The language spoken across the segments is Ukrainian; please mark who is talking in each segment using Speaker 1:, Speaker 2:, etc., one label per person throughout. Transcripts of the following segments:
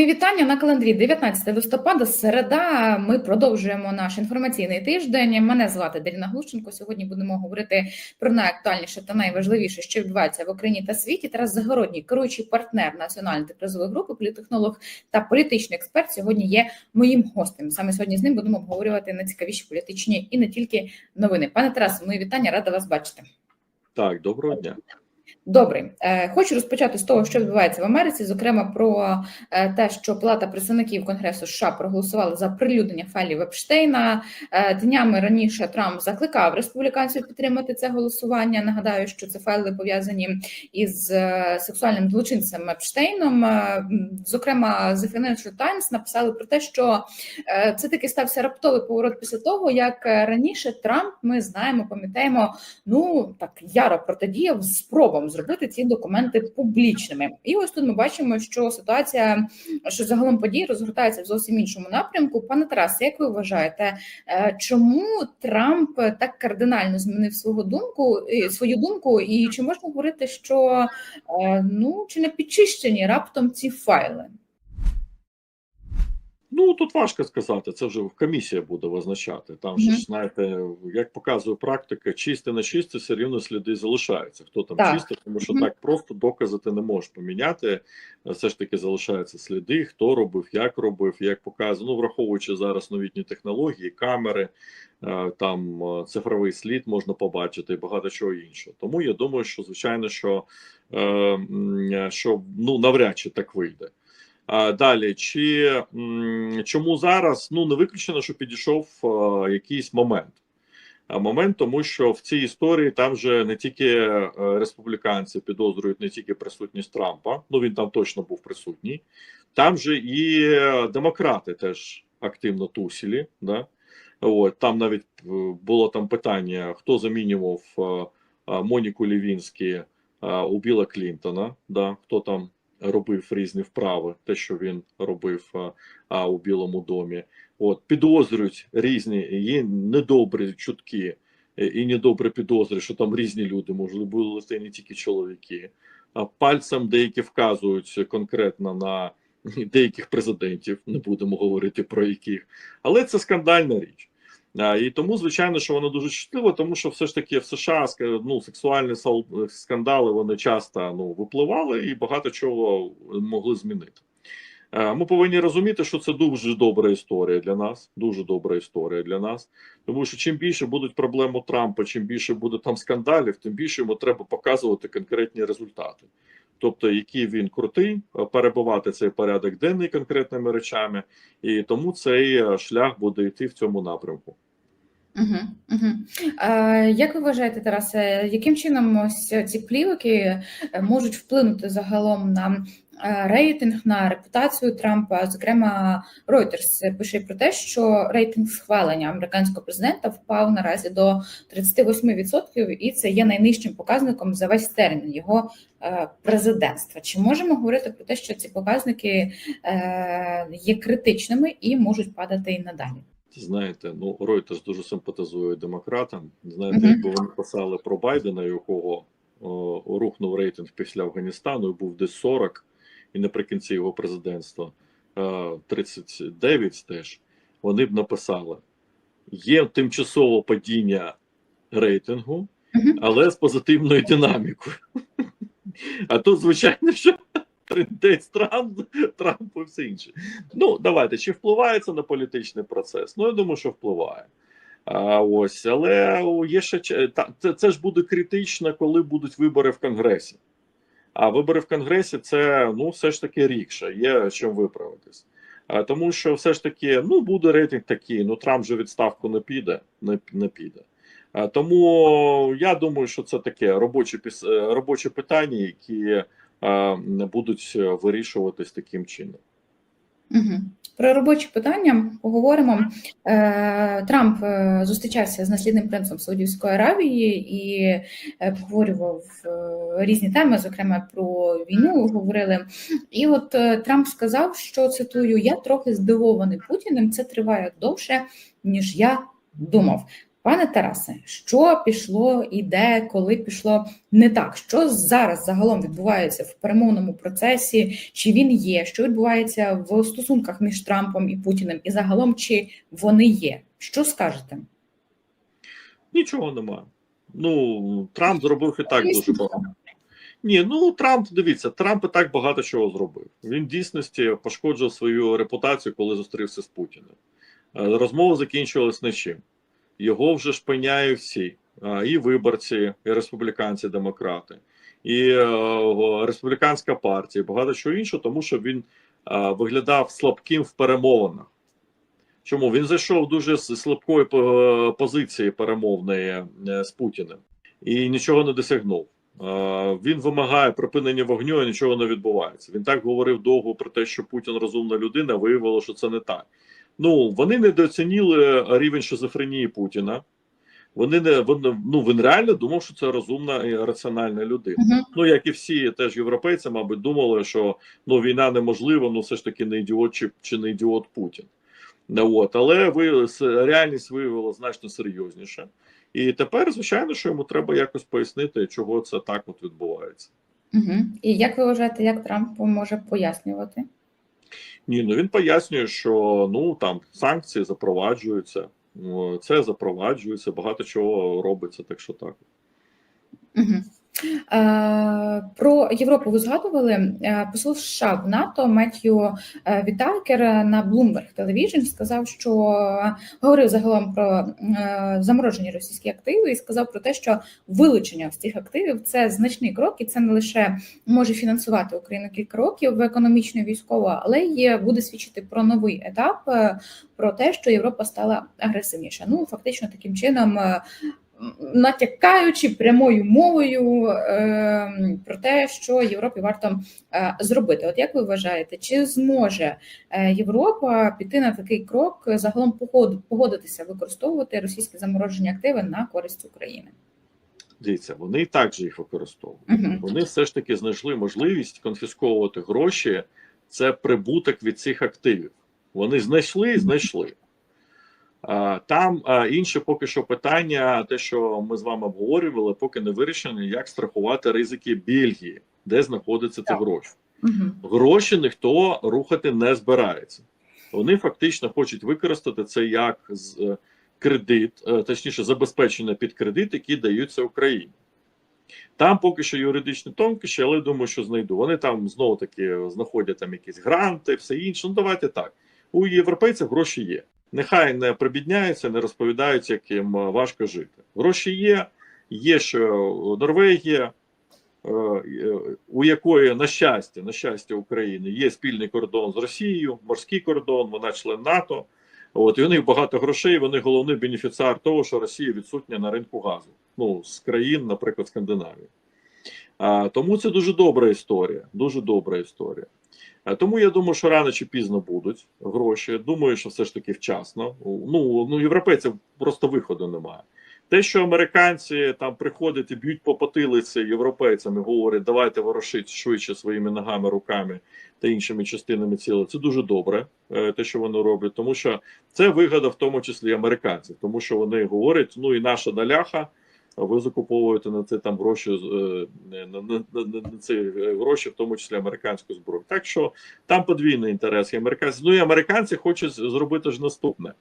Speaker 1: Мої вітання на календарі 19 листопада. Середа. Ми продовжуємо наш інформаційний тиждень. Мене звати Даріна Глущенко. Сьогодні будемо говорити про найактуальніше та найважливіше, що відбувається в Україні та світі. Тарас Загородній, керуючий партнер національної призової групи, політехнолог та політичний експерт. Сьогодні є моїм гостем. Саме сьогодні з ним будемо обговорювати найцікавіші політичні і не тільки новини. Пане Тарасе, мої вітання, рада вас бачити.
Speaker 2: Так, доброго дня.
Speaker 1: Добре, Е, хочу розпочати з того, що відбувається в Америці, зокрема про е, те, що Палата представників Конгресу США проголосувала за прилюднення файлів Епштейна. Е, Днями раніше Трамп закликав республіканців підтримати це голосування. Нагадаю, що це файли пов'язані із сексуальним злочинцем Епштейном. Зокрема, The Financial Times написали про те, що це таки стався раптовий поворот після того, як раніше Трамп, ми знаємо, пам'ятаємо, ну так яро протидіяв спробам зробити ці документи публічними. І ось тут ми бачимо, що ситуація, що загалом події розгортаються в зовсім іншому напрямку. Пане Тарасе, як ви вважаєте, е, чому Трамп так кардинально змінив свою думку, е, свою думку, і чи можна говорити, що е, ну чи не підчищені раптом ці файли?
Speaker 2: Ну тут важко сказати, це вже комісія буде визначати. Там же ж знаєте, як показує практика, чисте на чисте, все рівно сліди залишаються. Хто там
Speaker 1: Так.
Speaker 2: тому що
Speaker 1: Мгм.
Speaker 2: так просто докази ти не можеш поміняти. Все ж таки залишаються сліди, хто робив, як робив, як показує. Ну враховуючи зараз новітні технології, камери, е, там е, цифровий слід можна побачити і багато чого іншого. Тому я думаю, що звичайно, що, е, що ну навряд чи так вийде. Далі, чи чому зараз? Ну не виключено, що підійшов якийсь момент. Момент, тому що в цій історії там же не тільки е, республіканці підозрюють не тільки присутність Трампа, ну він там точно був присутній, там же і е, демократи теж активно тусілі. Да? От, там навіть е, було там питання, хто замінював Моніку Лівінські у Біла Клінтона, да? хто там робив різні вправи, те, що він робив а, а, у Білому домі. От підозрюють різні, є недобрі чутки е, і недобрі підозри, що там різні люди, можливо, були не тільки чоловіки. А пальцем деякі вказують конкретно на деяких президентів, не будемо говорити про яких, але це скандальна річ. І тому, звичайно, що воно дуже чутливо, тому що все ж таки в США ну, сексуальні скандали вони часто ну, випливали і багато чого могли змінити. Е, Ми повинні розуміти, що це дуже добра історія для нас. Дуже добра історія для нас. Тому що чим більше будуть проблем у Трампа, чим більше буде там скандалів, тим більше йому треба показувати конкретні результати. Тобто, який він крутий, е, перебувати цей порядок денний конкретними речами, і тому цей е, шлях буде йти в цьому напрямку.
Speaker 1: Угу, угу. А, як ви вважаєте, Тарасе, яким чином ось ці плівки е, можуть вплинути загалом на рейтинг, на репутацію Трампа? Зокрема, Reuters пише про те, що рейтинг схвалення американського президента впав наразі до 38%, і це є найнижчим показником за весь термін його е, президентства. Чи можемо говорити про те, що ці показники е, є критичними і можуть падати і надалі?
Speaker 2: Знаєте, ну Reuters дуже симпатизує демократам. Знаєте, якби вони писали про Байдена, якого о, рухнув рейтинг після Афганістану, і був десь 40, і наприкінці його президентства е, 39 теж, вони б написали: є тимчасове падіння рейтингу, але з позитивною динамікою. А тут, звичайно, що трендець Трамп, Трамп і все інше. Ну, давайте, чи впливає це на політичний процес? Ну, я думаю, що впливає. А, ось, але є ще та, це, це ж буде критично, коли будуть вибори в Конгресі. А вибори в Конгресі це ну, все ж таки рікше, є чим виправитись. Тому що все ж таки ну, буде рейтинг такий, ну Трамп же відставку не піде, не, не піде. Тому я думаю, що це таке робоче, робоче питання, які будуть вирішуватись таким чином.
Speaker 1: Угу. Про робочі питання поговоримо. Е, Трамп е, зустрічався з наслідним принцем Саудівської Аравії і обговорював е, різні теми, зокрема про війну говорили. І от Трамп сказав, що цитую: я трохи здивований Путіним. Це триває довше, ніж я думав. Пане Тарасе, що пішло і де, коли пішло не так? Що зараз загалом відбувається в перемовному процесі? Чи він є? Що відбувається в стосунках між Трампом і Путіним? І загалом чи вони є? Що скажете?
Speaker 2: Нічого немає. Ну, Трамп зробив і так дуже багато. Ні, ну Трамп, дивіться, Трамп і так багато чого зробив. Він в дійсності пошкоджував свою репутацію, коли зустрівся з Путіним. Е, Розмова закінчилась нічим. Його вже шпиняють всі: е, і виборці, і республіканці, демократи, і е, республіканська партія, і багато чого іншого, тому що він е, виглядав слабким в перемовинах. Чому він зайшов дуже з слабкої позиції перемовної е, з Путіним і нічого не досягнув. Е, Він вимагає припинення вогню, і нічого не відбувається. Він так говорив довго про те, що Путін розумна людина. Виявилося, що це не так. Ну вони недооцінили рівень шизофренії Путіна. Вони не вони, ну він реально думав, що це розумна і раціональна людина.
Speaker 1: Угу.
Speaker 2: Ну як і всі теж європейці, мабуть, думали, що ну війна неможлива, ну все ж таки не ідіот чи, чи не ідіот Путін. Ну, от, але ви реальність виявила значно серйозніше. І тепер, звичайно, що йому треба якось пояснити, чого це так от відбувається.
Speaker 1: Угу. І як ви вважаєте, як Трамп може пояснювати?
Speaker 2: Ні, ну він пояснює, що ну там санкції запроваджуються, це запроваджується, багато чого робиться, так що так.
Speaker 1: Угу. Е, Про Європу ви згадували Е, посол США в НАТО Меттью е, Вітакер на Bloomberg Television сказав, що говорив загалом про заморожені російські активи і сказав про те, що вилучення з цих активів це значний крок, і це не лише може фінансувати Україну кілька років економічно і військово, але й буде свідчити про новий етап, про те, що Європа стала агресивніша. Ну фактично таким чином. Натякаючи прямою мовою е, про те, що Європі варто е, зробити. От як ви вважаєте, чи зможе е, Європа піти на такий крок загалом погодитися використовувати російські заморожені активи на користь України?
Speaker 2: Дивіться, вони і так же їх використовують.
Speaker 1: Мгм.
Speaker 2: Вони все ж таки знайшли можливість конфісковувати гроші. Це прибуток від цих активів. Вони знайшли і знайшли. А, Там інше поки що питання, те, що ми з вами обговорювали, поки не вирішено, як страхувати ризики Бельгії, де знаходяться ці гроші.
Speaker 1: Угу.
Speaker 2: Гроші ніхто рухати не збирається. Вони фактично хочуть використати це як е, кредит, е, точніше, забезпечення під кредит, які даються Україні. Там поки що юридичні тонкощі, але думаю, що знайду. Вони там знову таки знаходять там якісь гранти, все інше. Ну давайте так. У європейців гроші є. Нехай не прибідняються, не розповідають, як їм е, важко жити. Гроші є, є що Норвегія, е, е, у якої, на щастя, на щастя України є спільний кордон з Росією, морський кордон, вона член НАТО. От і у них багато грошей. Вони головний бенефіціар того, що Росія відсутня на ринку газу. Ну з країн, наприклад, Скандинавії. А, тому це дуже добра історія. Дуже добра історія. А, тому я думаю, що рано чи пізно будуть гроші. Думаю, що все ж таки вчасно. Ну ну європейців просто виходу немає. Те, що американці там приходять і б'ють по потилиці європейцям і говорять, давайте ворошить швидше своїми ногами, руками та іншими частинами тіла, це дуже добре, е, те, що вони роблять, тому що це вигода в тому числі американців, тому що вони говорять: ну і наша наляха, ви закуповуєте на це там гроші е, на, на, на, на ці е, гроші, в тому числі американську зброю. Так що там подвійний інтерес і американців. Ну і американці хочуть зробити ж наступне.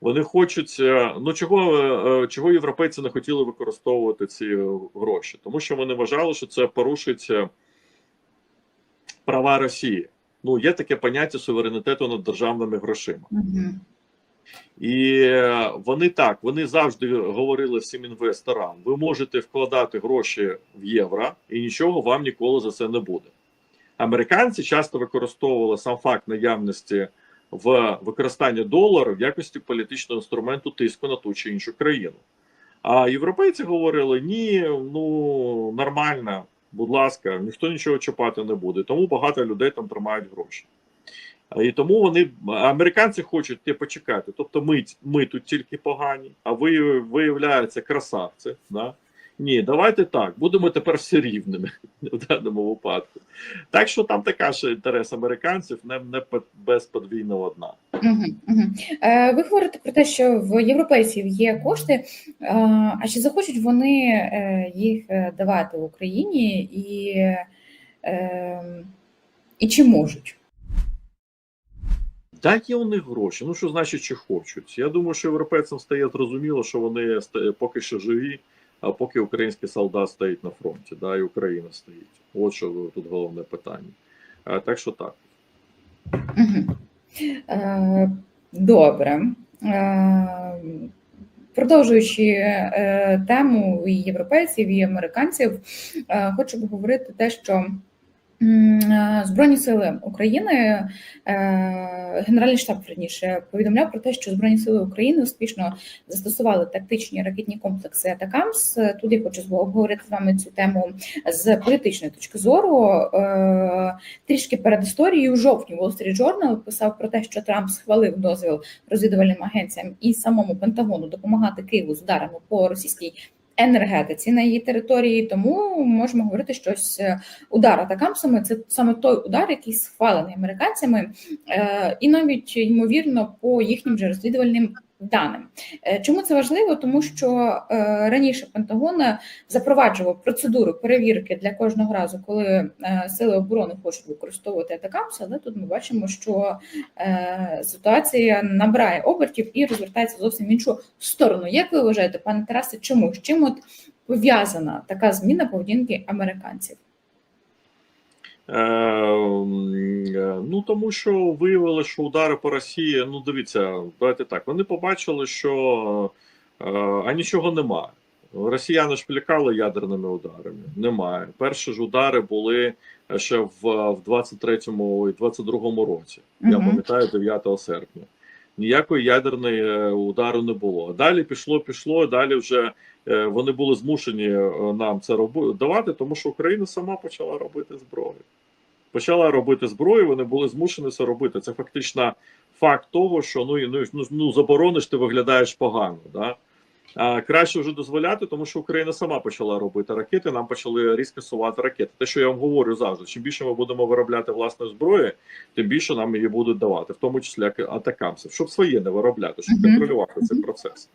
Speaker 2: Вони хочуть, е, ну чого чого європейці не хотіли використовувати ці гроші, тому що вони вважали, що це порушить е, права Росії. Ну є таке поняття суверенітету над державними грошима. І е, вони так, вони завжди говорили всім інвесторам: ви можете вкладати гроші в євро, і нічого вам ніколи за це не буде. Американці часто використовували сам факт наявності в використанні долару в якості політичного інструменту тиску на ту чи іншу країну. А європейці говорили: ні, ну нормально, будь ласка, ніхто нічого чіпати не буде. Тому багато людей там тримають гроші. І тому вони американці хочуть те почекати. Тобто, ми, ми тут тільки погані, а ви виявляється красавці. Да? Ні, давайте так, будемо тепер всі рівними в даному випадку. Так що там така ж інтерес американців, не, не без подвійного дна.
Speaker 1: Е, ви говорите про те, що в європейців є кошти, е, а чи захочуть вони е, їх давати в Україні і, е, і чи можуть?
Speaker 2: Так, є у них гроші. Ну що значить, чи хочуть? Я думаю, що європейцям стає зрозуміло, що вони поки що живі, а поки український солдат стоїть на фронті, да, і Україна стоїть. От що тут головне питання. Так що так.
Speaker 1: Е, добре. Е, продовжуючи е, тему і європейців, і американців, хочу поговорити те, що Збройні сили України, е, Генеральний штаб верніше повідомляв про те, що Збройні сили України успішно застосували тактичні ракетні комплекси Атакамс. Тут я хочу обговорити з вами цю тему з політичної точки зору. Е, Трішки перед історією у жовтні Wall Street Journal писав про те, що Трамп схвалив дозвіл розвідувальним агенціям і самому Пентагону допомагати Києву з ударами по російській енергетиці на її території. Тому можемо говорити, що ось е, удар атакамсами це саме той удар, який схвалений американцями, е, і навіть ймовірно по їхнім же розвідувальним. Даним Е, чому це важливо? Тому що е, раніше Пентагон запроваджував процедуру перевірки для кожного разу, коли е, сили оборони хочуть використовувати атакамс, але тут ми бачимо, що е, ситуація набирає обертів і розвертається зовсім в іншу сторону. Як ви вважаєте, пане Тарасе, чому з чим от пов'язана така зміна поведінки американців?
Speaker 2: Е, е, ну тому що виявили, що удари по Росії. Ну дивіться, давайте так. Вони побачили, що е, а нічого немає. Росіяни ж плякали ядерними ударами. Немає. Перші ж удари були ще в, в 23-му і 22-му році. Я пам'ятаю 9 серпня. Ніякої ядерної удару не було. Далі пішло, пішло. Далі вже вони були змушені нам це роби, давати, тому що Україна сама почала робити зброю. Почала робити зброю, вони були змушені це робити. Це фактично факт того, що ну, і- ну, ну, ну заборониш, ти виглядаєш погано. Да? А краще вже дозволяти, тому що Україна сама почала робити ракети. Нам почали різко сувати ракети. Те, що я вам говорю завжди, чим більше ми будемо виробляти власної зброї, тим більше нам її будуть давати, в тому числі як атакамсів, щоб своє не виробляти, щоб контролювати цей процес.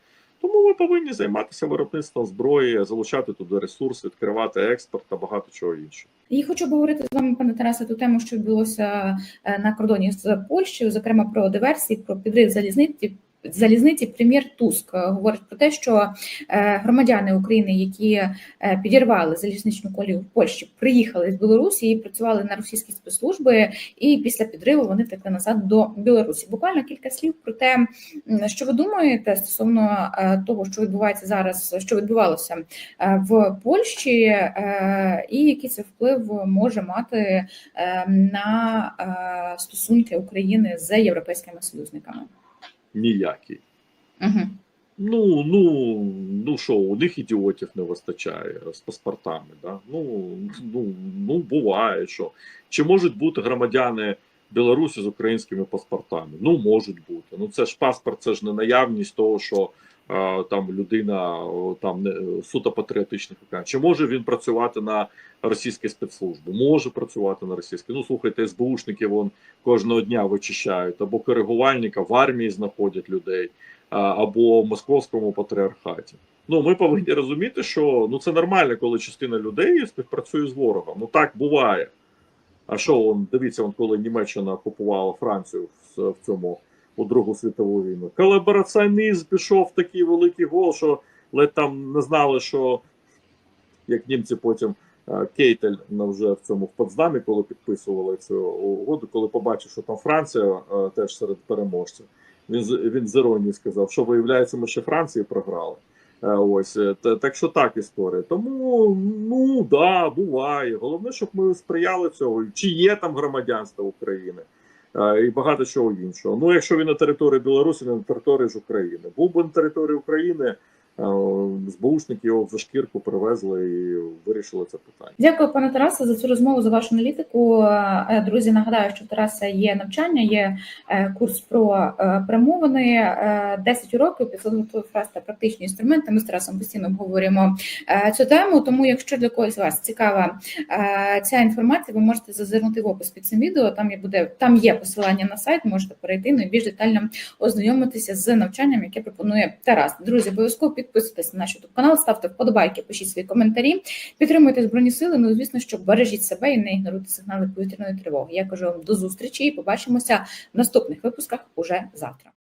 Speaker 2: Тому ми повинні займатися виробництвом зброї, залучати туди ресурси, відкривати експорт та багато чого іншого.
Speaker 1: І хочу поговорити з вами, пане Тарасе, ту тему, що відбулося е, на кордоні з Польщею, зокрема про диверсії, про підрив залізниці. Залізниці прем'єр Туск е, говорить про те, що е, громадяни України, які е, підірвали залізничну колію в Польщі, приїхали з Білорусі і працювали на російські спецслужби, і після підриву вони втекли назад до Білорусі. Буквально кілька слів про те, що ви думаєте стосовно того, що відбувається зараз, що відбувалося в Польщі, і який це вплив може мати на стосунки України з європейськими союзниками.
Speaker 2: Ніякий.
Speaker 1: Угу.
Speaker 2: Ну, ну, ну що, у них ідіотів не вистачає з паспортами. Да? Ну, ну, ну, буває, що. Чи можуть бути громадяни Білорусі з українськими паспортами? Ну, можуть бути. Ну, це ж паспорт, це ж не наявність того, що там людина там не суто патріотичних окремих. Чи може він працювати на російській спецслужбі? Може працювати на російській. Ну, слухайте, СБУшники вон кожного дня вичищають, або коригувальника в армії знаходять людей або в московському патріархаті. Ну ми повинні розуміти, що ну це нормально, коли частина людей співпрацює з ворогом. Ну так буває. А що он дивіться, он коли Німеччина окупувала Францію в, в цьому у Другу світову війну. Колабораціонізм пішов в такий великий гол, що ледь там не знали, що як німці потім е, Кейтель вже в цьому в Потсдамі, коли підписували цю угоду, коли побачив, що там Франція е, теж серед переможців. Він він з іронією сказав, що виявляється, ми ще Франції програли. Е, Ось так що так історія. Тому ну да, буває. Головне, щоб ми сприяли цього. Чи є там громадянство України і багато чого іншого. Ну, якщо він на території Білорусі, не на території ж України. Був би на території України, СБУшники його за шкірку привезли і вирішили це питання.
Speaker 1: Дякую, пане Тарасе, за цю розмову за вашу аналітику. Е, Друзі, нагадаю, що Тараса є навчання, є е, курс про е, перемовини, е, 10 уроків, 500 фраз та практичні інструменти. Ми з Тарасом постійно обговорюємо е, цю тему. Тому, якщо для когось з вас цікава е, ця інформація, ви можете зазирнути в опис під цим відео. Там є буде там є посилання на сайт. Можете перейти ну, і більш детально ознайомитися з навчанням, яке пропонує Тарас. Друзі, обов'язково підписуйтесь на наш YouTube канал, ставте вподобайки, пишіть свої коментарі. Підтримуйте збройні сили. Ну звісно, що бережіть себе і не ігноруйте сигнали повітряної тривоги. Я кажу вам до зустрічі і побачимося в наступних випусках уже завтра.